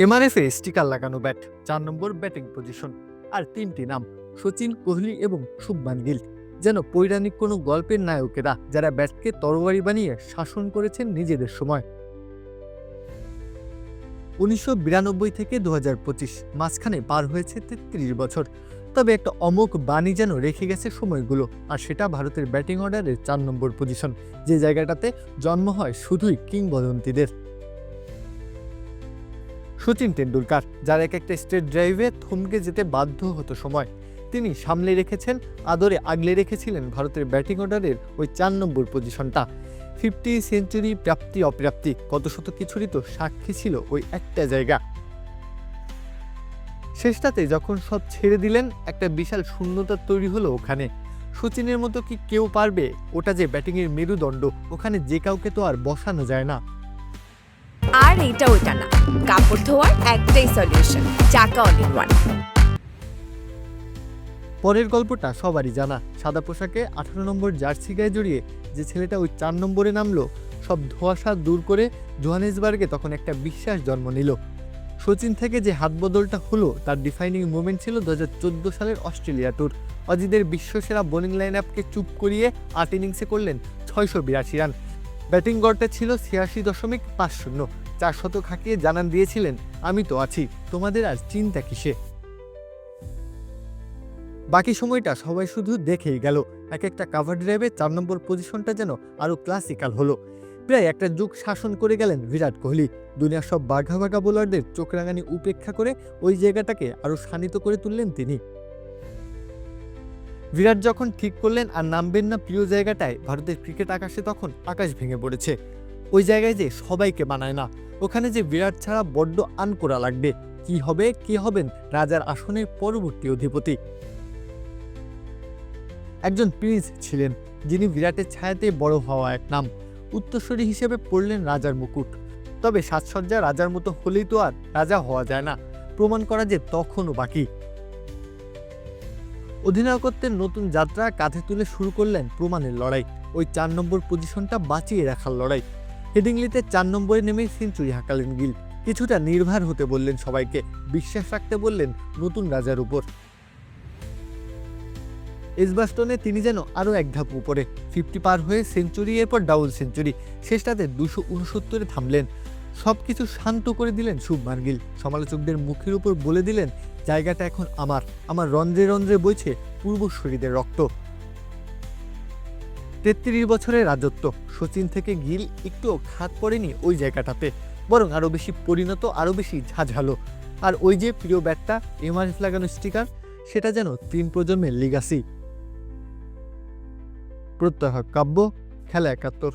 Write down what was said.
এমআরএফে sticker লাগানো bat চার নম্বর batting position আর তিনটি নাম, সচিন কোহলি এবং শুভমান গিল। যেন পৌরাণিক কোনো গল্পের নায়কেরা যারা ব্যাটকে তরবারি বানিয়ে শাসন করেছেন নিজেদের সময়। উনিশশো বিরানব্বই থেকে দু হাজার পঁচিশ মাঝখানে পার হয়েছে তেত্রিশ বছর। তবে একটা অমোক বাণী যেন রেখে গেছে সময়গুলো, আর সেটা ভারতের ব্যাটিং অর্ডারের চার নম্বর পজিশন যে জায়গাটাতে জন্ম হয় শুধুই কিংবদন্তিদের। সচিন টেন্ডুলকার যার এক একটা স্টেট ড্রাইভে থমকে যেতে বাধ্য হতো সময়। তিনি সামলে রেখেছেন, আদরে আগলে রেখেছিলেন ভারতের ব্যাটিং অর্ডারের ওই চার নম্বর পজিশনটা। ফিফটি সেঞ্চুরি প্রাপ্তি অপ্রাপ্তি, কত শত কিছুরই তো সাক্ষী ছিল ওই একটা জায়গা। শেষটাতে যখন সব ছেড়ে দিলেন, একটা বিশাল শূন্যতা তৈরি হলো ওখানে। সচিনের মতো কি কেউ পারবে? ওটা যে ব্যাটিংয়ের মেরুদণ্ড, ওখানে যে কাউকে তো আর বসানো যায় না। আর এটা ওটা না। কাপড় ধোয়ার একটাই সলিউশন চাকা অল ইন ওয়ান পরের গল্পটা সবারই জানা। সাদা পোশাকে আঠারো নম্বর জার্সি গায়ে জড়িয়ে যে ছেলেটা ওই চার নম্বরে নামলো, সব ধোঁয়াশা দূর করে জোহানেসবার্গে তখন একটা বিশ্বাস জন্ম নিল। সচিন থেকে যে হাত বদলটা হলো, তার ডিফাইনিং মুভমেন্ট ছিল দু হাজার চোদ্দ সালের অস্ট্রেলিয়া ট্যুর অজিদের বিশ্বসেরা বোলিং লাইন আপকে চুপ করিয়ে আট ইনিংসে করলেন ছয়শো বিরাশি রান ব্যাটিং গড়টা ছিল ছিয়াশি দশমিক পাঁচ শূন্য। চার শত হাঁকিয়ে জানান দিয়েছিলেন, আমি তো আছি। তোমাদের আর চিন্তা কিসে? বাকি সময়টা সবাই শুধু দেখেই গেল। এক একটা কাভার ড্রাইভে চার নম্বর পজিশনটা যেন আরও ক্লাসিক্যাল হলো। প্রায় একটা যুগ শাসন করে গেলেন বিরাট কোহলি। দুনিয়ার সব বাঘা বাঘা বোলারদের চোখ রাঙানি উপেক্ষা করে ওই জায়গাটাকে আরও শানিত করে তুললেন তিনি। বিরাট যখন ঠিক করলেন আর নামবেন না প্রিয় জায়গাটায়, ভারতের ক্রিকেট আকাশে তখন আকাশ ভেঙে পড়েছে। ওই জায়গায় যে সবাইকে বানায় না, ওখানে যে বিরাট ছাড়া বড্ড আনকোরা লাগবে। কি হবে, কে হবেন রাজার আসনের পরবর্তী অধিপতি। একজন প্রিন্স ছিলেন, যিনি বিরাটের ছায়াতে বড় হওয়া এক নাম। উত্তরসূরি হিসেবে পড়লেন রাজার মুকুট। তবে সাজসজ্জা রাজার মতো হলেই তো আর রাজা হওয়া যায় না, প্রমাণ করা যে তখনও বাকি। অধিনায়কত্বের নতুন যাত্রা কাঁধে তুলে শুরু করলেন প্রমাণের লড়াই। ওই চার নম্বর পজিশনটা বাঁচিয়ে রাখার লড়াই। হেডিংলিতে চার নম্বরে নেমে সেঞ্চুরি হাঁকালেন গিল। কিছুটা নির্ভার হতে বললেন সবাইকে, বিশ্বাস রাখতে বললেন নতুন রাজার উপর। এসবাস্টনে তিনি যেন আরও এক ধাপ উপরে, ফিফটি পার হয়ে সেঞ্চুরি, এরপর ডাবল সেঞ্চুরি, শেষটাতে দুশো উনসত্তরে থামলেন। সব কিছু শান্ত করে দিলেন শুভমান গিল। সমালোচকদের মুখের উপর বলে দিলেন, জায়গাটা এখন আমার আমার রন্ধ্রে রন্ধ্রে বইছে পূর্ব পূর্বশরীদের রক্ত। তেত্রিশ বছরের রাজত্ব। সচিন থেকে গিল একটুও খাত পড়েনি ওই জায়গাটাতে। বরং আরও বেশি পরিণত, আরও বেশি ঝাঝালো। আর ওই যে প্রিয় ব্যাটটা এমআরএফ লাগানো স্টিকার, সেটা যেন তিন প্রজন্মের লিগাসি প্রত্যহ কাব্য, খেলা একাত্তর।